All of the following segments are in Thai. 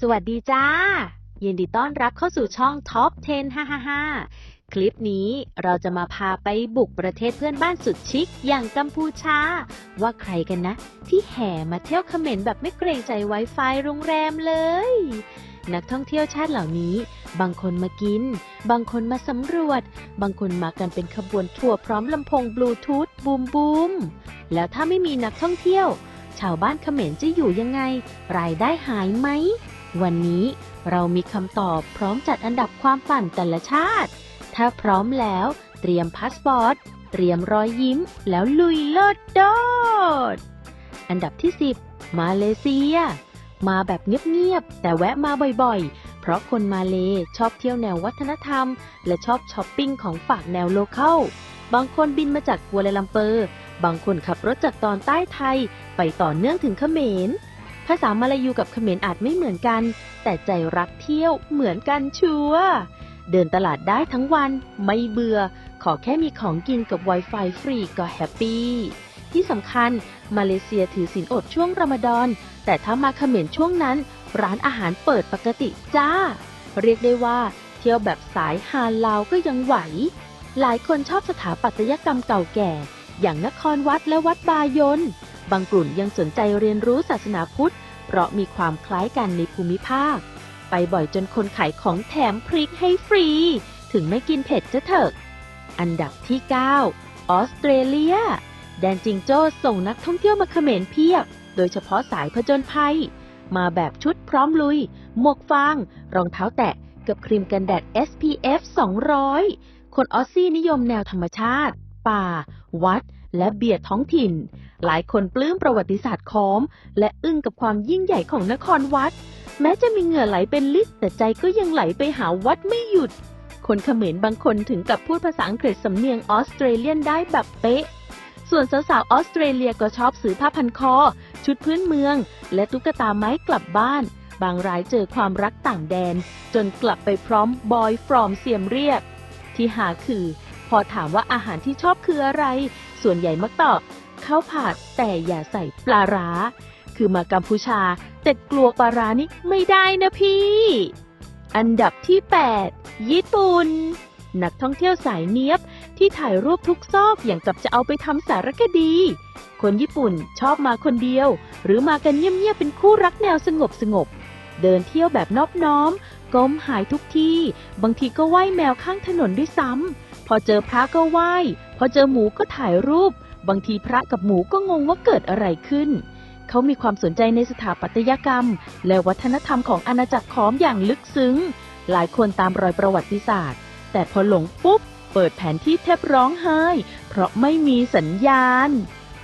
สวัสดีจ้า ยินดีต้อนรับเข้าสู่ช่อง Top 10 555 คลิปนี้เราจะมาพาไปบุกประเทศเพื่อนบ้านสุดชิคอย่างกัมพูชา ว่าใครกันนะ ที่แห่มาเที่ยวเขมรแบบไม่เกรงใจ Wi-Fi โรงแรมเลย นักท่องเที่ยวชาติเหล่านี้ บางคนมากิน บางคนมาสำรวจ บางคนมากันเป็นขบวนทัวร์พร้อมลำโพงบลูทูธบูมบูมแล้วถ้าไม่มีนักท่องเที่ยว ชาวบ้านเขมรจะอยู่ยังไง รายได้หายไหม วันนี้เรามีคำตอบพร้อมจัดอันดับความฝันแต่ละชาติ ถ้าพร้อมแล้วเตรียมพาสปอร์ต เตรียมรอยยิ้ม แล้วลุยโลดโดด อันดับที่ 10 มาเลเซีย มาแบบเงียบๆ แต่แวะมาบ่อยๆ เพราะคนมาเลชอบเที่ยวแนววัฒนธรรม และชอบช้อปปิ้งของฝากแนวโลเคอลบางคนบินมาจากกัวลาลัมเปอร์ บางคนขับรถจากตอนใต้ไทย ไปต่อเนื่องถึงเขมร ภาษามาลายูกับเขมรอาจไม่เหมือนกัน แต่ใจรักเที่ยวเหมือนกันชัวเดินตลาดได้ทั้งวันไม่เบื่อ ขอแค่มีของกินกับ Wi-Fi ฟรีก็แฮปปี้ที่สำคัญมาเลเซียถือศีลอดช่วงรอมฎอน แต่ถ้ามาเขมรช่วงนั้น ร้านอาหารเปิดปกติจ้า เรียกได้ว่า เที่ยวแบบสายฮาลาวก็ยังไหว หลายคนชอบสถาปัตยกรรมเก่าแก่ อย่างนครวัดและวัดบายนบางกลุ่มยังสนใจเรียนรู้ศาสนาพุทธ เพราะมีความคล้ายกันในภูมิภาค ไปบ่อยจนคนขายของแถมพริกให้ฟรี ถึงไม่กินเผ็ดจะเถอะ อันดับที่ 9 ออสเตรเลีย แดนจิงโจ้ส่งนักท่องเที่ยวมาเขมรเพียบ โดยเฉพาะสายผจญภัย มาแบบชุดพร้อมลุย หมวกฟาง รองเท้าแตะ กับครีมกันแดด SPF 200 คนออสซี่นิยมแนวธรรมชาติ ป่า วัด และเบียดท้องถิ่น หลายคนปลื้มประวัติศาสตร์ค้อม และอึ้งกับความยิ่งใหญ่ของนครวัด แม้จะมีเหงื่อไหลเป็นลิตรแต่ใจก็ยังไหลไปหาวัดไม่หยุด คนเขมรบางคนถึงกับพูดภาษาอังกฤษสำเนียงออสเตรเลียนได้แบบเป๊ะ ส่วนสาวๆออสเตรเลียก็ชอบซื้อผ้าพันคอ ชุดพื้นเมือง และตุ๊กตาไม้กลับบ้าน บางรายเจอความรักต่างแดน จนกลับไปพร้อมบอยฟรอมเสียมเรียบที่หาคือ พอถามว่าอาหารที่ชอบคืออะไร ส่วนใหญ่มักตอบข้าวผัดแต่อย่าใส่ปลาร้า คือมากัมพูชา แต่กลัวปลาร้านี่ไม่ได้นะพี่ อันดับที่ 8 ญี่ปุ่น นักท่องเที่ยวสายเนี้ยบที่ถ่ายรูปทุกซอกอย่างกับจะเอาไปทำสารคดี คนญี่ปุ่นชอบมาคนเดียว หรือมากันเงียบๆเป็นคู่รักแนวสงบสงบเดินเที่ยวแบบนอบน้อม ก้มหายทุกที่ บางทีก็ไหว้แมวข้างถนนด้วยซ้ำ พอเจอพระก็ไหว้ พอเจอหมูก็ถ่ายรูป บางทีพระกับหมูก็งงว่าเกิดอะไรขึ้น เขามีความสนใจในสถาปัตยกรรม และวัฒนธรรมของอาณาจักรขอมอย่างลึกซึ้ง หลายคนตามรอยประวัติศาสตร์ แต่พอหลงปุ๊บ เปิดแผนที่แทบร้องไห้ เพราะไม่มีสัญญาณ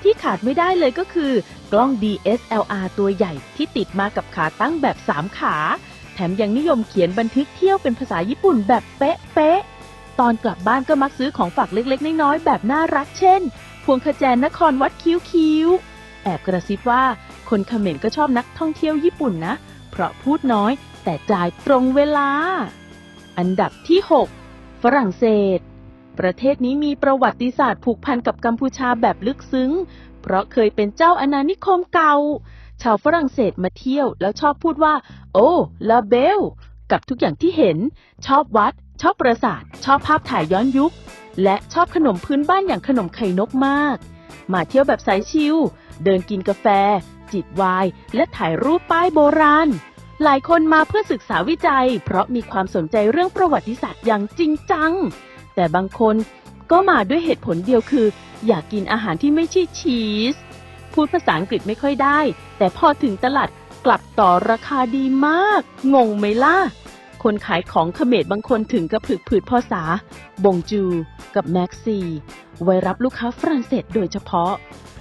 ที่ขาดไม่ได้เลยก็คือ กล้อง DSLR ตัวใหญ่ที่ติดมากับขาตั้งแบบ3ขา แถมยังนิยมเขียนบันทึกเที่ยวเป็นภาษาญี่ปุ่นแบบเป๊ะๆ ตอนกลับบ้านก็มักซื้อของฝากเล็กๆ น้อยๆ แบบน่ารักเช่น พวงขแจนนครวัดคิ้วๆ แอบกระซิบว่าคนเขมรก็ชอบนักท่องเที่ยวญี่ปุ่นนะ เพราะพูดน้อยแต่จ่ายตรงเวลา อันดับที่ 6 ฝรั่งเศส ประเทศนี้มีประวัติศาสตร์ผูกพันกับกัมพูชาแบบลึกซึ้ง เพราะเคยเป็นเจ้าอาณานิคมเก่า ชาวฝรั่งเศสมาเที่ยวแล้วชอบพูดว่า โอ้ลาเบล กับทุกอย่างที่เห็น ชอบวัด ชอบปราสาท ชอบภาพถ่ายย้อนยุค และชอบขนมพื้นบ้านอย่างขนมไข่นกมาก มาเที่ยวแบบสายชิล เดินกินกาแฟ จิบวน์และถ่ายรูปป้ายโบราณ หลายคนมาเพื่อศึกษาวิจัย เพราะมีความสนใจเรื่องประวัติศาสตร์อย่างจริงจัง แต่บางคนก็มาด้วยเหตุผลเดียวคือ อยากกินอาหารที่ไม่ใช่ชีส พูดภาษาอังกฤษไม่ค่อยได้ แต่พอถึงตลาดกลับต่อราคาดีมาก งงไหมล่ะ คนขายของเขมรบางคนถึงกับผึกผืดภาษา บงจู กับแม็กซี ไว้รับลูกค้าฝรั่งเศสโดยเฉพาะ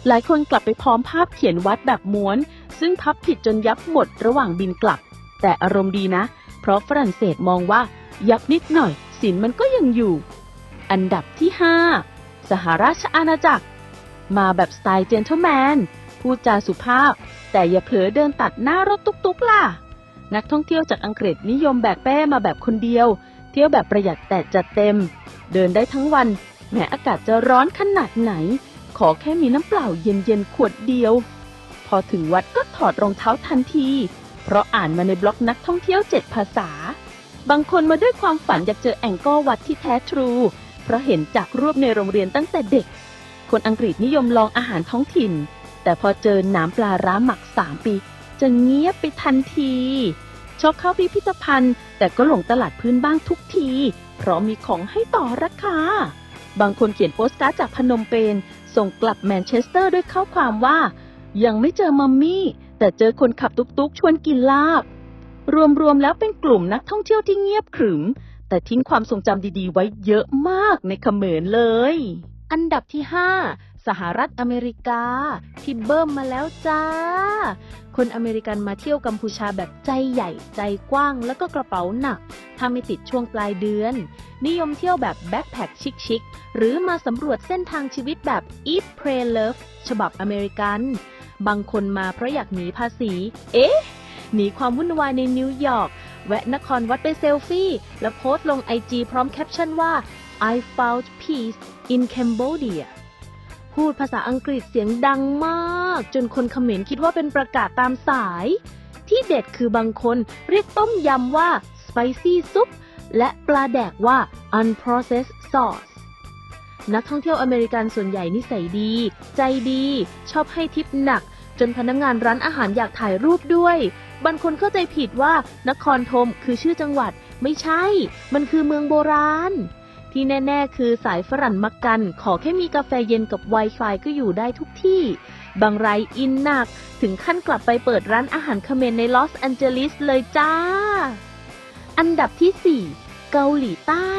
หลายคนกลับไปพร้อมภาพเขียนวัดแบบม้วน ซึ่งพับผิดจนยับหมดระหว่างบินกลับ แต่อารมณ์ดีนะ เพราะฝรั่งเศสมองว่ายับนิดหน่อยสินมันก็ยังอยู่ อันดับที่ 5 สหราชอาณาจักร มาแบบสไตล์เจน t l e m แมนพูดจาสุภาพ แต่อย่าเผลอเดินตัดหน้ารถตุ๊กๆล่ะ นักท่องเที่ยวจากอังกฤษนิยมแบกแป้มาแบบคนเดียว เที่ยวแบบประหยัดแต่จัดเต็ม เดินได้ทั้งวัน แม้อากาศจะร้อนขนาดไหน ขอแค่มีน้ำเปล่าเย็นๆขวดเดียว พอถึงวัดก็ถอดรองเท้าทันที เพราะอ่านมาในบล็อกนักท่องเที่ยวเจ็ดภาษา บางคนมาด้วยความฝันอยากเจอแองกอร์วัดที่แท้ทรู เพราะเห็นจากรูปในโรงเรียนตั้งแต่เด็ก คนอังกฤษนิยมลองอาหารท้องถิ่น แต่พอเจอน้ำปลาร้าหมักสามปี จะเงียบไปทันทีชอบเข้าพิพิธภัณฑ์ แต่ก็หลงตลาดพื้นบ้างทุกที เพราะมีของให้ต่อราคา บางคนเขียนโปสการ์ดจากพนมเปญส่งกลับแมนเชสเตอร์ด้วยข้อความว่า ยังไม่เจอมัมมี่ แต่เจอคนขับตุกๆ ชวนกินลาบ รวมๆแล้วเป็นกลุ่มนักท่องเที่ยวที่เงียบขรึม แต่ทิ้งความทรงจำดีๆ ไว้เยอะมากในเขมรเลย อันดับที่ 5 สหรัฐอเมริกา ที่เบิ่มมาแล้วจ้า คนอเมริกันมาเที่ยวกัมพูชาแบบใจใหญ่ใจกว้างแล้วก็กระเป๋าหนัก ถ้าไม่ติดช่วงปลายเดือน นิยมเที่ยวแบบแบ็คแพคชิคๆหรือมาสำรวจเส้นทางชีวิตแบบ Eat Pray Love ฉบับอเมริกัน บางคนมาเพราะอยากหนีภาษี เอ๊ะ หนีความวุ่นวายในนิวยอร์กแวะนครวัดไปเซลฟี่ แล้วโพสต์ลงไอจีพร้อมแคปชั่นว่า I found peace in Cambodia พูดภาษาอังกฤษเสียงดังมาก จนคนเขมรคิดว่าเป็นประกาศตามสาย ที่เด็ดคือบางคนเรียกต้มยำว่า spicy soup และปลาแดกว่า unprocessed sauce นักท่องเที่ยวอเมริกันส่วนใหญ่นิสัยดี ใจดี ชอบให้ทิปหนัก จนพนักงานร้านอาหารอยากถ่ายรูปด้วย บางคนเข้าใจผิดว่านครธมคือชื่อจังหวัด ไม่ใช่ มันคือเมืองโบราณ ที่แน่ ๆ คือสายฝรั่นมักกัน ขอแค่มีกาแฟเย็นกับ Wi-Fi ก็อยู่ได้ทุกที่ บางรายอินหนัก ถึงขั้นกลับไปเปิดร้านอาหารเขมรในลอสแอนเจลิสเลยจ้า อันดับที่ 4 เกาหลีใต้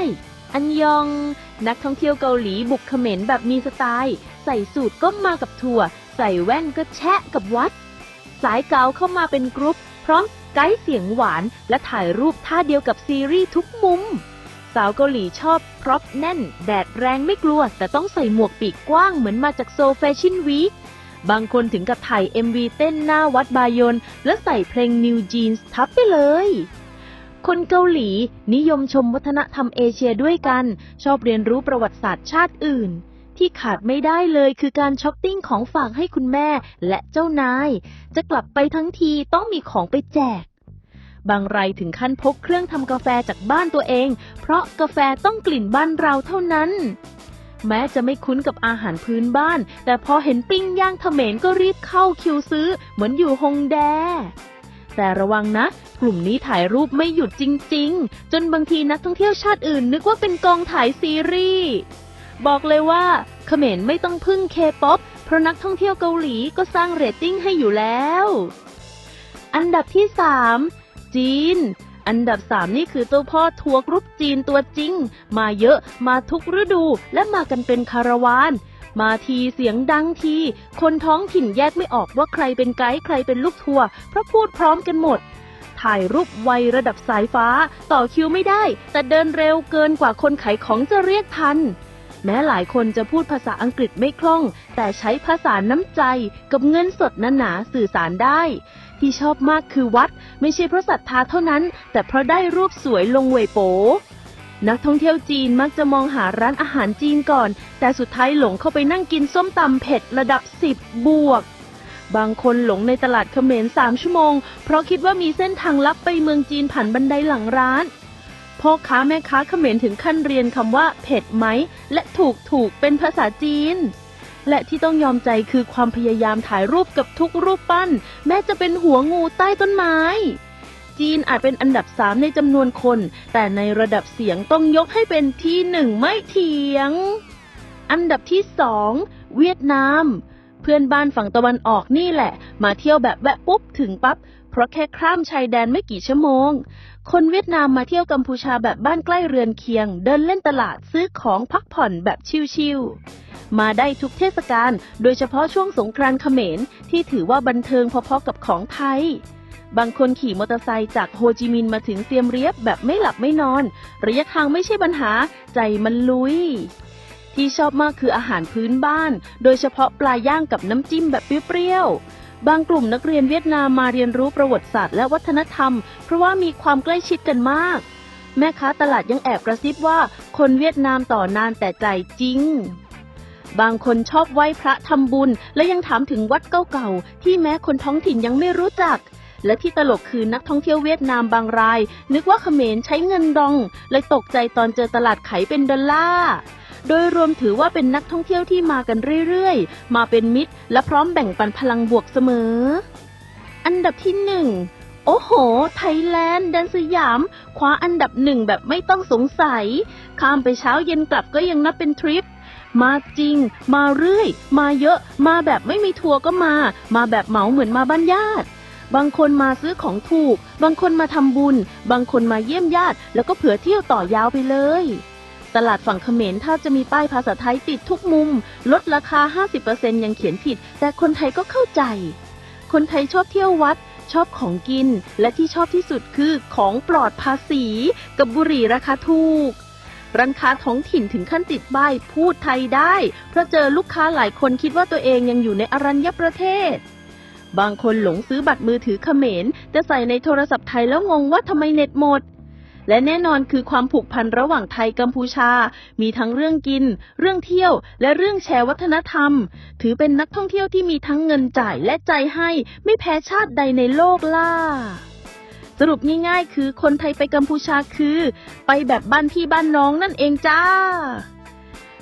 อันยอง นักท่องเที่ยวเกาหลีบุกเขมรแบบมีสไตล์ ใส่สูตรก็มากับถั่วใส่แว่นก็แชะกับวัด สายเกาเข้ามาเป็นกรุ๊ป พร้อมไกด์เสียงหวาน และถ่ายรูปท่าเดียวกับซีรีส์ทุกมุม สาวเกาหลีชอบพร็อพแน่น แดดแรงไม่กลัว แต่ต้องใส่หมวกปีกกว้างเหมือนมาจากโซแฟชั่นวีคบางคนถึงกับถ่าย MV เต้นหน้าวัดบายอนและใส่เพลง New Jeans ทับไปเลย คนเกาหลีนิยมชมวัฒนธรรมเอเชียด้วยกัน ชอบเรียนรู้ประวัติศาสตร์ชาติอื่น ที่ขาดไม่ได้เลยคือการช้อปปิ้งของฝากให้คุณแม่และเจ้านาย จะกลับไปทั้งทีต้องมีของไปแจก บางรายถึงขั้นพกเครื่องทำกาแฟจากบ้านตัวเอง เพราะกาแฟต้องกลิ่นบ้านเราเท่านั้น แม้จะไม่คุ้นกับอาหารพื้นบ้าน แต่พอเห็นปิ้งย่างเขมรก็รีบเข้าคิวซื้อ เหมือนอยู่ฮงแด แต่ระวังนะ กลุ่มนี้ถ่ายรูปไม่หยุดจริง ๆ จนบางทีนักท่องเที่ยวชาติอื่นนึกว่าเป็นกองถ่ายซีรีส์บอกเลยว่าเขมรไม่ต้องพึ่งเคป๊อปเพราะนักท่องเที่ยวเกาหลีก็สร้างเรตติ้งให้อยู่แล้ว อันดับที่ 3 จีน อันดับ 3 นี่คือตัวพ่อทัวร์กรุ๊ปจีนตัวจริง มาเยอะมาทุกฤดูและมากันเป็นคาราวานมาทีเสียงดังที คนท้องถิ่นแยกไม่ออกว่าใครเป็นไกด์ใครเป็นลูกทัวร์เพราะพูดพร้อมกันหมด ถ่ายรูปไวระดับสายฟ้า ต่อคิวไม่ได้ แต่เดินเร็วเกินกว่าคนขายของจะเรียกทัน แม้หลายคนจะพูดภาษาอังกฤษไม่คล่อง แต่ใช้ภาษาน้ำใจกับเงินสดหนาๆสื่อสารได้ ที่ชอบมากคือวัด ไม่ใช่เพราะศรัทธาเท่านั้น แต่เพราะได้รูปสวยลงเวยโป นักท่องเที่ยวจีนมักจะมองหาร้านอาหารจีนก่อน แต่สุดท้ายหลงเข้าไปนั่งกินส้มตำเผ็ดระดับ 10 บวก บางคนหลงในตลาดเขมร 3 ชั่วโมง เพราะคิดว่ามีเส้นทางลับไปเมืองจีนผ่านบันไดหลังร้านพ่อค้าแม่ค้าเขมรถึงขั้นเรียนคำว่า เผ็ดไหม และถูกถูกเป็นภาษาจีน และที่ต้องยอมใจคือความพยายามถ่ายรูปกับทุกรูปปั้น แม้จะเป็นหัวงูใต้ต้นไม้ จีนอาจเป็นอันดับสามในจำนวนคน แต่ในระดับเสียงต้องยกให้เป็นที่หนึ่งไม่เถียง อันดับที่สองเวียดนาม เพื่อนบ้านฝั่งตะวันออกนี่แหละ มาเที่ยวแบบแวะปุ๊บถึงปั๊บ เพราะแค่ข้ามชายแดนไม่กี่ชั่วโมง คนเวียดนามมาเที่ยวกัมพูชาแบบบ้านใกล้เรือนเคียง เดินเล่นตลาดซื้อของพักผ่อนแบบชิลๆ มาได้ทุกเทศกาล โดยเฉพาะช่วงสงกรานต์เขมรที่ถือว่าบันเทิงพอๆกับของไทยบางคนขี่มอเตอร์ไซค์จากโฮจิมินห์มาถึงเซียมเรียบแบบไม่หลับไม่นอน ระยะทางไม่ใช่ปัญหา ใจมันลุย ที่ชอบมากคืออาหารพื้นบ้าน โดยเฉพาะปลาย่างกับน้ำจิ้มแบบเปรี้ยว บางกลุ่มนักเรียนเวียดนามมาเรียนรู้ประวัติศาสตร์และวัฒนธรรม เพราะว่ามีความใกล้ชิดกันมาก แม่ค้าตลาดยังแอบกระซิบว่า คนเวียดนามต่อนานแต่ใจจริง บางคนชอบไหว้พระทำบุญ และยังถามถึงวัดเก่าๆที่แม้คนท้องถิ่นยังไม่รู้จัก และที่ตลกคือนักท่องเที่ยวเวียดนามบางราย นึกว่าเขมรใช้เงินดองเลยตกใจตอนเจอตลาดไขเป็นดอลลาร์ โดยรวมถือว่าเป็นนักท่องเที่ยวที่มากันเรื่อยๆ มาเป็นมิตร และพร้อมแบ่งปันพลังบวกเสมอ อันดับที่หนึ่งโอ้โห ไทยแลนด์แดนสยาม คว้าอันดับหนึ่งแบบไม่ต้องสงสัย ข้ามไปเช้าเย็นกลับก็ยังนับเป็นทริป มาจริง มาเรื่อย มาเยอะ มาแบบไม่มีทัวร์ก็มา มาแบบเหมาเหมือนมาบ้านญาติ บางคนมาซื้อของถูก บางคนมาทำบุญ บางคนมาเยี่ยมญาติ แล้วก็เผื่อเที่ยวต่อยาวไปเลย ตลาดฝั่งเขมรถ้าจะมีป้ายภาษาไทยติดทุกมุม ลดราคา 50%ยังเขียนผิด แต่คนไทยก็เข้าใจ คนไทยชอบเที่ยววัด ชอบของกิน และที่ชอบที่สุดคือของปลอดภาษี กับบุหรี่ราคาถูกร้านค้าท้องถิ่นถึงขั้นติดป้ายพูดไทยได้ เพราะเจอลูกค้าหลายคนคิดว่าตัวเองยังอยู่ในอรัญญประเทศ บางคนหลงซื้อบัตรมือถือเขมร จะใส่ในโทรศัพท์ไทยแล้วงงว่าทำไมเน็ตหมด และแน่นอนคือความผูกพันระหว่างไทยกัมพูชา มีทั้งเรื่องกิน เรื่องเที่ยว และเรื่องแชร์วัฒนธรรม ถือเป็นนักท่องเที่ยวที่มีทั้งเงินจ่ายและใจให้ไม่แพ้ชาติใดในโลกล่าสรุปง่ายๆ คือคนไทยไปกัมพูชาคือ ไปแบบบ้านพี่บ้านน้องนั่นเองจ้า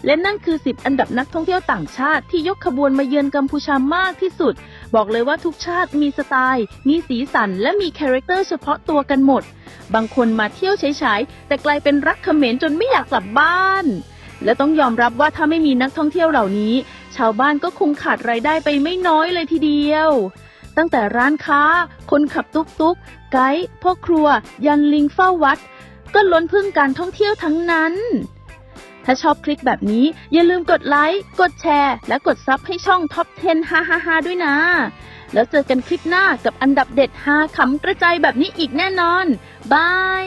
และนั่นคือ 10 อันดับนักท่องเที่ยวต่างชาติที่ยกขบวนมาเยือนกัมพูชามากที่สุด บอกเลยว่าทุกชาติมีสไตล์ มีสีสัน และมีคาแรคเตอร์เฉพาะตัวกันหมด บางคนมาเที่ยวเฉยๆแต่กลายเป็นรักเขมรจนไม่อยากกลับบ้าน และต้องยอมรับว่าถ้าไม่มีนักท่องเที่ยวเหล่านี้ ชาวบ้านก็คงขาดรายได้ไปไม่น้อยเลยทีเดียว ตั้งแต่ร้านค้า คนขับตุกตุกๆไกด์พ่อครัว ยันลิงเฝ้าวัด ก็ล้นพึ่งการท่องเที่ยวทั้งนั้นถ้าชอบคลิปแบบนี้อย่าลืมกดไลค์ กดแชร์ และกดซับให้ช่อง Top 10 555ด้วยนะ แล้วเจอกันคลิปหน้ากับอันดับเด็ด5ขำกระจายแบบนี้อีกแน่นอน บาย